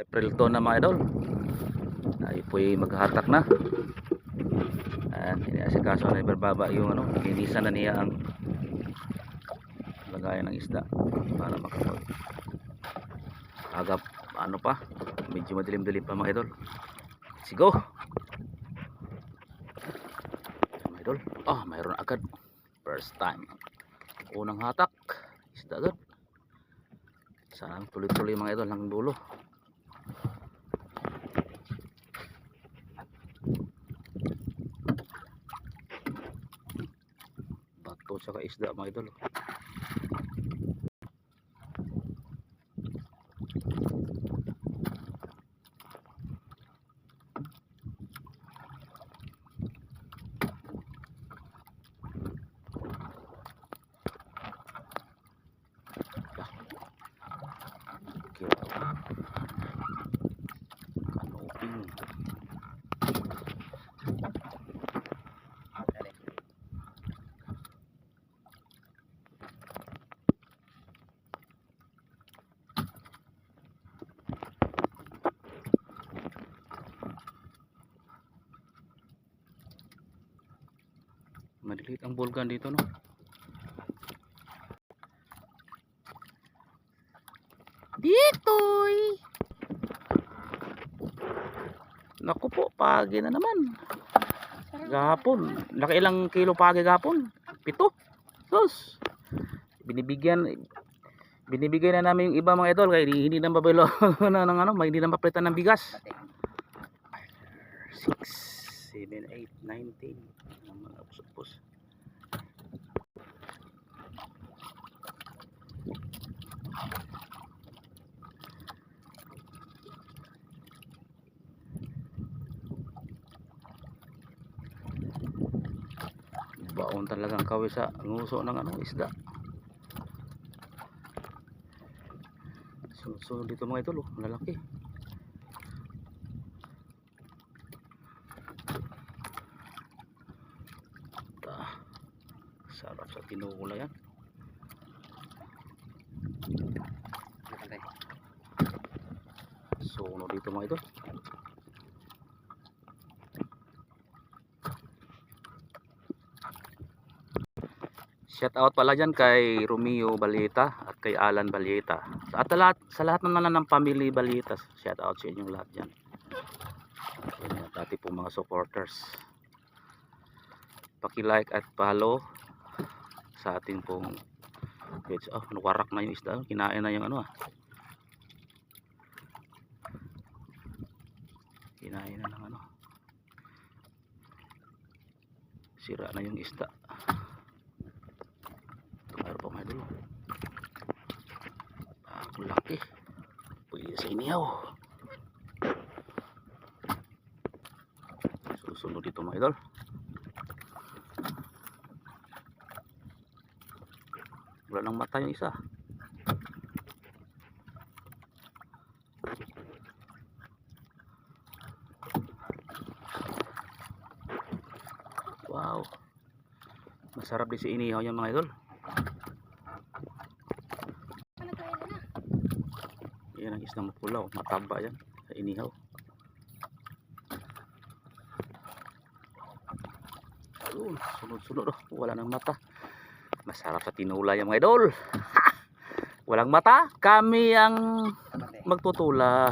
April 2 na mga idol. Ay po'y maghatak na. Ayan, iniasikaso na ibababa yung ano, linisan na niya ang lagayan ng isda para makapag agap ano pa medyo madilim-dilim pa mga idol. Let's go! Mga idol. Oh mayroon agad. First time. Unang hatak. Isda agad. Sana tuloy-tuloy mga idol hanggang dulo bato tsaka isda mga idol Kira. Kanoping. Malilit ang bulkan dito no. Ditoy. Naku po, pagi na naman. Gahapon. Nakailang kilo pagi gahapon? Pito. Sus. Binibigyan binibigyan na namin yung iba mga idol kaya hindi na mabilo na ng ano, hindi na maplitan ng bigas. 6 7 8 19 ang mga pusot-pus. Baon talagang kawi sa nguso ng ano isda. Sunod dito mga idol oh, lalaki ah, sarap sa tinula yan. Sunod dito mga idol Shout out pala dyan kay Romeo Balita at kay Alan Balita. At sa lahat, sa lahat ng nanan ng family Balita, shout out sa inyong lahat dyan. Yan yung dati pong mga supporters. Paki-like at follow sa ating pong page. Oh, nawarak na yung isda. Kinain na yung ano ah. Kinain na ng ano. Sira na yung isda. Meron pa mga dulo. Laki. Pwede sa inihaw. Susunod dito mga idol. Wala nang mata yung isa. Wow. Masarap din si inihaw yung mga idol. Yan ang isang pulaw. Mataba yan. Sa inihaw. Ayun. Sunod-sunod. Oh. Wala nang mata. Masarap sa tinula yung mga idol. Walang mata. Kami ang magtutula.